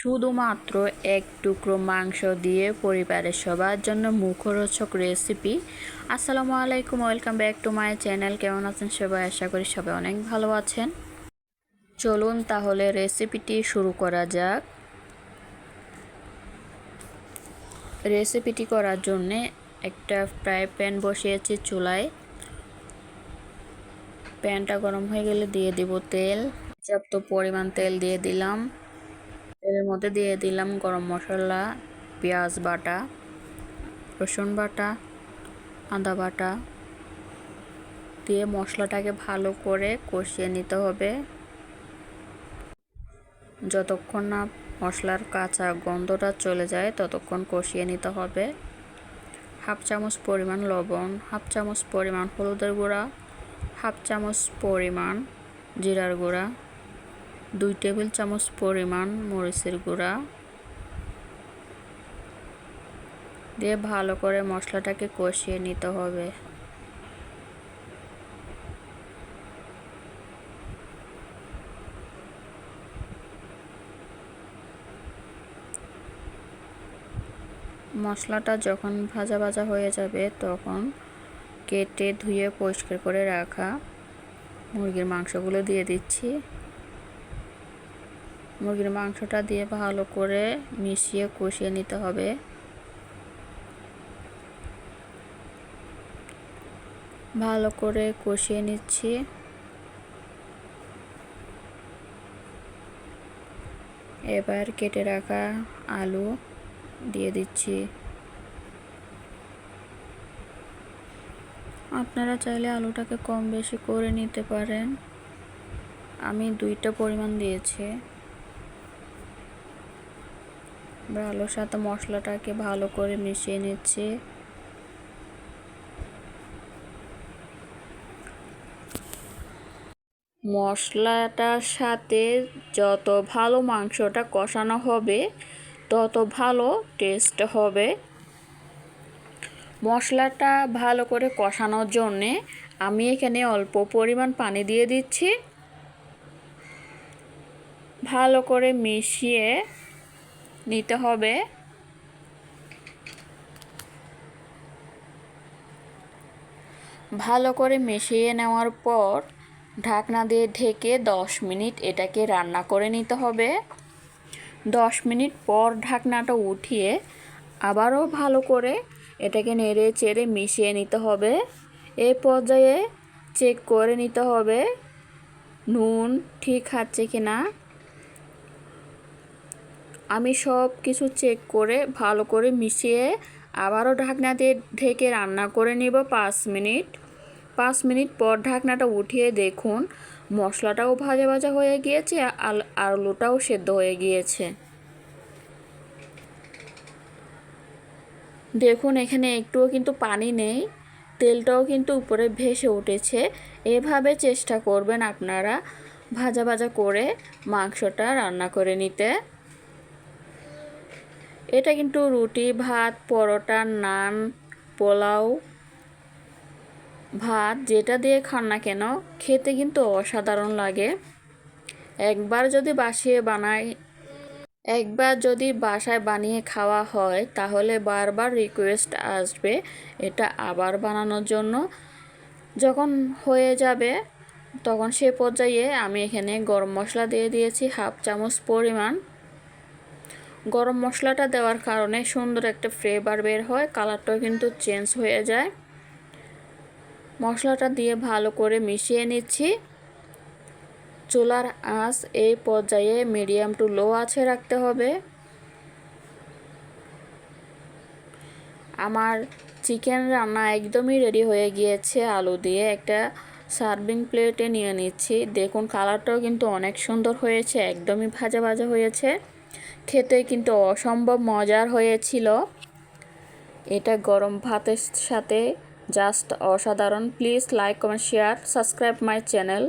শুধুমাত্র এক টুকরো মাংস দিয়ে পরিবারের সবার জন্য মুখরোচক রেসিপি আসসালামু আলাইকুম welcome back to my channel কেমন আছেন সবাই? আশা করি সবাই অনেক ভালো আছেন। চলুন তাহলে রেসিপিটি শুরু করা যাক। রেসিপিটি করার জন্যে একটা ফ্রাই প্যান বসিয়েছি চুলায়। প্যানটা গরম হয়ে গেলে দিয়ে দিব তেল। পর্যাপ্ত পরিমাণ তেল দিয়ে দিলাম। তেলের মধ্যে দিয়ে দিলাম গরম মশলা, পেঁয়াজ বাটা, রসুন বাটা, আদা বাটা। দিয়ে মশলাটাকে ভালো করে কষিয়ে নিতে হবে। যতক্ষণ না মশলার কাঁচা গন্ধটা চলে যায়, ততক্ষণ কষিয়ে নিতে হবে। হাফ চামচ পরিমাণ লবণ, হাফ চামচ পরিমাণ হলুদের গুঁড়া, হাফ চামচ পরিমাণ জিরার গুঁড়া। দুই টেবিল চামচ পরিমাণ মরিচের গুঁড়া দিয়ে ভালো করে মশলাটাকে কষিয়ে নিতে হবে। মশলাটা যখন ভাজা ভাজা হয়ে যাবে তখন কেটে ধুয়ে পরিষ্কার করে রাখা মুরগির মাংসগুলো দিয়ে দিচ্ছি। মুরগির মাংসটা দিয়ে ভালো করে মিশিয়ে কষিয়ে নিতে হবে। ভালো করে কষিয়ে নিচ্ছি। এবার কেটে রাখা আলু দিয়ে দিচ্ছি। আপনারা চাইলে আলুটাকে কম বেশি করে নিতে পারেন। আমি দুইটা পরিমাণ দিয়েছি। আলুর সাথে মশলাটাকে ভালো করে মিশিয়ে নিচ্ছি। মশলাটার সাথে যত ভালো মাংসটা কষানো হবে, তত ভালো টেস্ট হবে। মশলাটা ভালো করে কষানোর জন্যে আমি এখানে অল্প পরিমাণ পানি দিয়ে দিচ্ছি। ভালো করে মিশিয়ে নিতে হবে। ভালো করে মিশিয়ে নেওয়ার পর ঢাকনা দিয়ে ঢেকে দশ মিনিট এটাকে রান্না করে নিতে হবে। দশ মিনিট পর ঢাকনাটা উঠিয়ে আবারও ভালো করে এটাকে নেড়ে চেড়ে মিশিয়ে নিতে হবে। এই পর্যায়ে চেক করে নিতে হবে, নুন ঠিক আছে কি না আমি সব কিছু চেক করে, ভালো করে মিশিয়ে আবারও ঢাকনা দিয়ে ঢেকে রান্না করে নিব পাঁচ মিনিট। পাঁচ মিনিট পর ঢাকনাটা উঠিয়ে দেখুন, মশলাটাও ভাজা ভাজা হয়ে গিয়েছে আর আলুটাও সেদ্ধ হয়ে গিয়েছে। দেখুন, এখানে একটুও কিন্তু পানি নেই, তেলটাও কিন্তু উপরে ভেসে উঠেছে। এভাবে চেষ্টা করবেন আপনারা ভাজা ভাজা করে মাংসটা রান্না করে নিতে। এটা কিন্তু রুটি, ভাত, পরোটা, নান, পোলাও, ভাত যেটা দিয়ে খান না কেন, খেতে কিন্তু অসাধারণ লাগে। একবার যদি বাসিয়ে বানাই একবার যদি বাসায় বানিয়ে খাওয়া হয়, তাহলে বারবার রিকোয়েস্ট আসবে এটা আবার বানানোর জন্য। যখন হয়ে যাবে, তখন সে পর্যায়ে আমি এখানে গরম মশলা দিয়ে দিয়েছি হাফ চামচ পরিমাণ। গরম মশলাটা দেওয়ার কারণে সুন্দর একটা ফ্লেভার বের হয় কালারটাও কিন্তু চেঞ্জ হয়ে যায়। মশলাটা দিয়ে ভালো করে মিশিয়ে নিচ্ছি। চুলার আঁচ এই পর্যায়ে মিডিয়াম টু লো আছে রাখতে হবে। আমার চিকেন রান্না একদমই রেডি হয়ে গিয়েছে, আলু দিয়ে একটা সার্ভিং প্লেটে নিয়ে নিচ্ছি। দেখুন কালারটাও কিন্তু অনেক সুন্দর হয়েছে, একদমই ভাজা ভাজা হয়েছে। খেতে কিন্তু অসম্ভব মজার হয়েছিল। এটা গরম ভাতের সাথে জাস্ট অসাধারণ। Please like comment share subscribe my channel